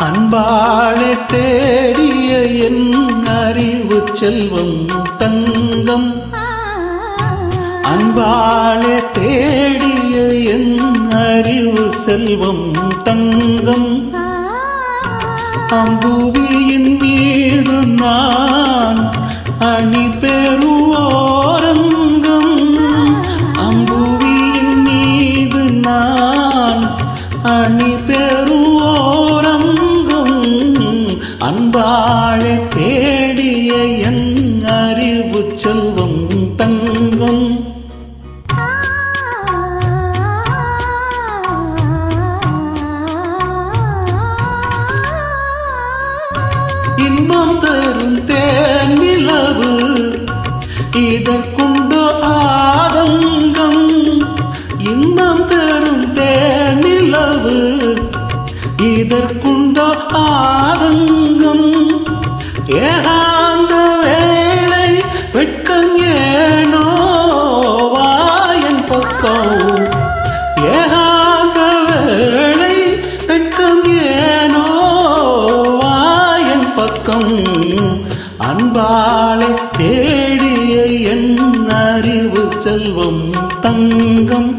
அன்பாளை தேடிய என் அறிவு செல்வம் தங்கம். அன்பாளை தேடிய என் அறிவு செல்வம் தங்கம். அம்புவியின் மீது நான் அணி பெறுவோரங்கம். அம்புவியின் மீது நான் அணி பெறுவோம் என் அறிவு செல்வம் தங்கம். இன்பம் தரும் தேன் நிலவு இதற்குண்டு ஆதங்கம். இன்பம் தரும் தேன் நிலவு இதற்குண்டு ஆதங்கம். ஏகாந்த பக்கம் அன்பாளை தேடிய என் அறிவு செல்வம் தங்கம்.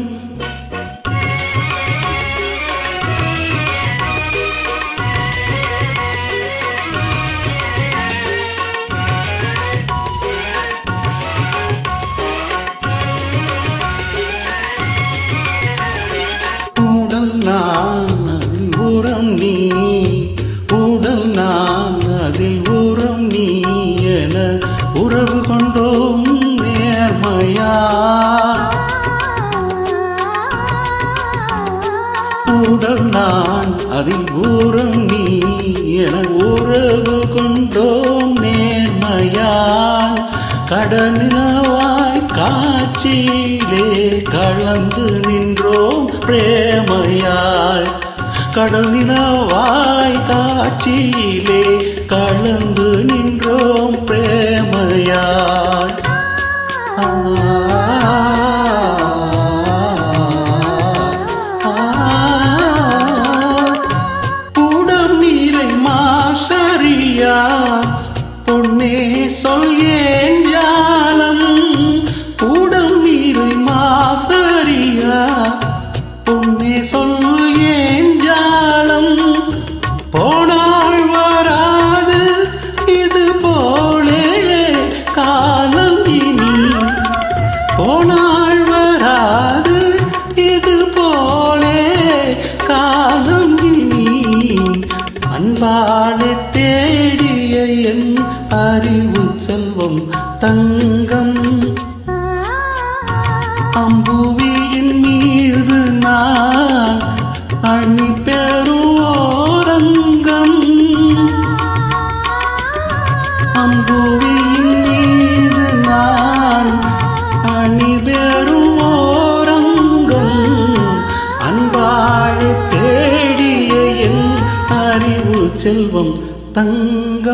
நான் அதில் ஊரும் நீ என உறவு கொண்டோம் நேர்மையால் கடனிலவாய் காட்சியிலே கலந்து நின்றோம் பிரேமையால். கடல் காட்சியிலே கலந்து நின்றோம் பிரேமையால். ஆ, சொல் ஏன் ஜாலம் உடம் நீரை மாசரியா பொன்னே சொல் ஏன் ஜாலம் போனால் வராது இது போலே காலம் இனி. போனால் வராது இது போலே காலம் இனி. அன்பாலே தேடிய என் அறிவு செல்வம் தங்கம். அம்புவியின் மீது நான் அணி பெறுவோரங்கம் அம்புவியின் மீது நான் அணி பெறுவோரங்கம் அன்பாழை தேடிய என் அறிவு செல்வம் தங்க